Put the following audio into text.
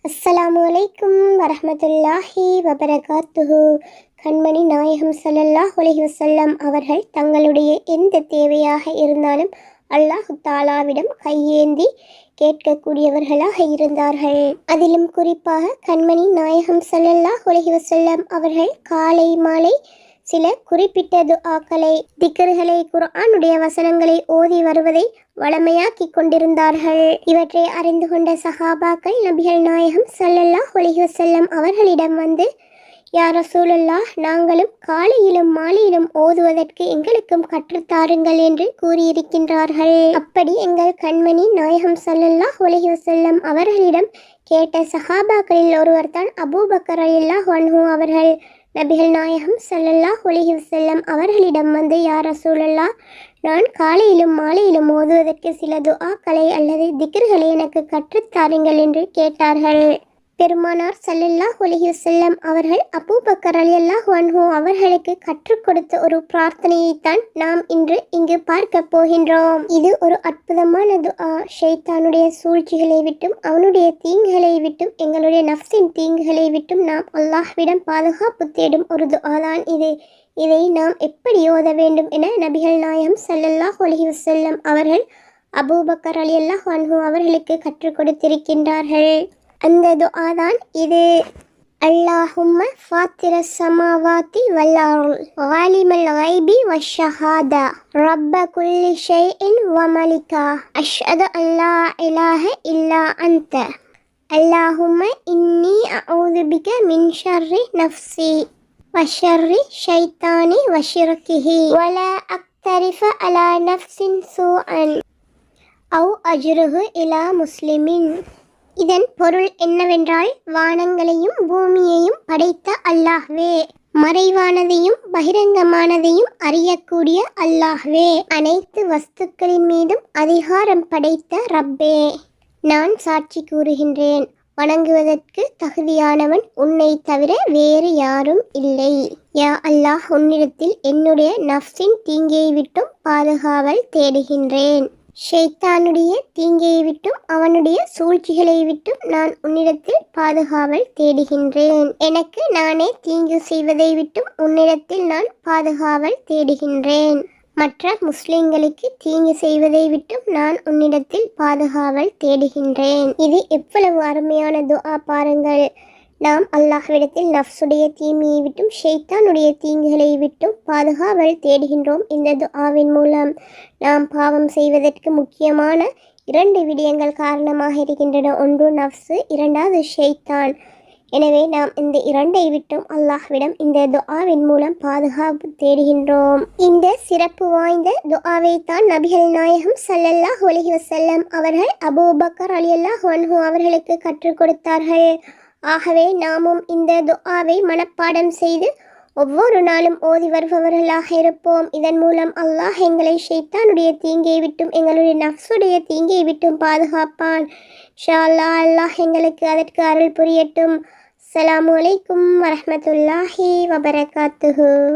அஸ்ஸலாம் அலைக்கும் வரமத்துல்லாஹி வபரகாத்துஹு. கண்மணி நாயகம் சல்லல்லாஹ் அலைஹி அவர்கள் தங்களுடைய எந்த தேவையாக இருந்தாலும் அல்லாஹு தாலாவிடம் கையேந்தி கேட்கக்கூடியவர்களாக இருந்தார்கள். அதிலும் குறிப்பாக கண்மணி நாயகம் சல்லல்லாஹ் அலைஹி அவர்கள் காலை மாலை சில குறிப்பிட்ட துஆக்களை திக்கர்களை குர்ஆனுடைய வசனங்களை ஓதி வருவதை வளமையாக்கி கொண்டிருந்தார்கள். இவற்றை அறிந்து கொண்ட சஹாபாக்கள் நபிகள் நாயகம் சல்லல்லா அலைஹி அவர்களிடம் வந்து யார சூழல்லா நாங்களும் காலையிலும் மாலையிலும் ஓதுவதற்கு எங்களுக்கும் கற்றுத்தாருங்கள் என்று கூறியிருக்கின்றார்கள். அப்படி எங்கள் கண்மணி நாயகம் சல்லல்லா அலைஹி வஸல்லம் அவர்களிடம் கேட்ட சஹாபாக்களில் ஒருவர் தான் அபூபக்கர் அல்லாஹ் அன்ஹு அவர்கள். நபிகள் நாயகம் சல்லல்லா ஒலிஹி செல்லம் அவர்களிடம் வந்து யார் ரசூலல்லாஹ் நான் காலையிலும் மாலையிலும் ஓதுவதற்கு சில துஆக்களை அல்லது திக்ர்களை எனக்கு கற்றுத்தாருங்கள் என்று கேட்டார்கள். பெருமானார் ஸல்லல்லாஹு அலைஹி செல்லம் அவர்கள் அபூபக்கர் அல்லாஹ் அன்ஹு அவர்களுக்கு கற்றுக் கொடுத்த ஒரு பிரார்த்தனையைத்தான் நாம் இன்று இங்கு பார்க்க போகின்றோம். இது ஒரு அற்புதமான துஆ. ஷைத்தானுடைய சூழ்ச்சிகளை விட்டும் அவனுடைய தீங்குகளை விட்டும் எங்களுடைய நஃப்ஸின் தீங்குகளை விட்டும் நாம் அல்லாஹ்விடம் பாதுகாப்பு தேடும் ஒரு துஆ தான் இது. இதை நாம் எப்படி ஓத வேண்டும் என நபிகள் நாயம் சல்லல்லாஹ் அலைஹி வஸல்லம் அவர்கள் அபூபக்கர் ரலியல்லாஹு அன்ஹு அவர்களுக்கு கற்றுக் கொடுத்திருக்கின்றார்கள். அந்த துஆ தான் இது. அல்லாஹும்ம ஃபாத்திர சமாவாத்தி வல்லாருள் வாலிமல் கைபி வஷஹாதா. ரப்ப குல்லி ஷை இன் வமலிகா. அஷ்ஹது அல்லா இலாஹ இல்லா அந்த அல்லாஹும்ம இன்னி அவுதுபிக மின் ஷர்ரி நஃப்சி வஷர்ரி ஷைத்தானி வஷிரக்கிஹி வல அக்தரிஃப அலா நஃப்ஸின் சூஅன். அவு அஜ்ருஹு இலா முஸ்லிமின். இதன் பொருள் என்னவென்றால் வானங்களையும் பூமியையும் படைத்த அல்லாஹ்வே. மறைவானதையும் பகிரங்கமானதையும் அறியக்கூடிய அல்லாஹ்வே. அனைத்து வஸ்துக்களின் மீதும் அதிகாரம் படைத்த ரப்பே. நான் சாட்சி கூறுகின்றேன். வணங்குவதற்கு தகுதியானவன் உன்னை தவிர வேறு யாரும் இல்லை. யா அல்லாஹ் உன்னிடத்தில் என்னுடைய நஃப்ஸின் தீங்கை விட்டும் பாதுகாவல் தேடுகின்றேன். ஷெய்தானுடைய தீங்கையை விட்டும் அவனுடைய சூழ்ச்சிகளை விட்டும் நான் உன்னிடத்தில் பாதுகாவல் தேடுகின்றேன். எனக்கு நானே தீங்கு செய்வதை விட்டும் உன்னிடத்தில் நான் பாதுகாவல் தேடுகின்றேன். மற்ற முஸ்லிம்களுக்கு தீங்கு செய்வதை விட்டும் நான் உன்னிடத்தில் பாதுகாவல் தேடுகின்றேன். இது எவ்வளவு அருமையான துஆ பாருங்கள். நாம் அல்லாஹ்விடத்தில் நஃப்ஸுடைய தீமையை விட்டும் ஷெய்தானுடைய தீங்குகளை விட்டும் பாதுகாவல் தேடுகின்றோம் இந்த துஆவின் மூலம். நாம் பாவம் செய்வதற்கு முக்கியமான இரண்டு விடயங்கள் காரணமாக இருக்கின்றன. ஒன்று நஃப்ஸு இரண்டாவது ஷெய்தான் எனவே நாம் இந்த இரண்டை விட்டும் அல்லாஹ்விடம் இந்த துஆவின் மூலம் பாதுகாப்பு தேடுகின்றோம். இந்த சிறப்பு வாய்ந்த துஆவை தான் நபிகள் நாயகம் சல்லல்லாஹ் அலைஹி வசல்லம் அவர்கள் அபூபக்கர் அலி அல்லாஹ் அவர்களுக்கு கற்றுக் கொடுத்தார்கள். ஆகவே நாமும் இந்த துஆவை மனப்பாடம் செய்து ஒவ்வொரு நாளும் ஓதி வருபவர்களாக இருப்போம். இதன் மூலம் அல்லாஹ் எங்களை ஷைத்தானுடைய தீங்கை விட்டும் எங்களுடைய நஃப்ஸுடைய தீங்கை விட்டும் பாதுகாப்பான். ஷா அல்லாஹ் அல்லாஹ் எங்களுக்கு அதற்கு அருள் புரியட்டும். அஸ்ஸலாமு அலைக்கும் வரஹ்மத்துல்லாஹி வபரகாத்துஹு.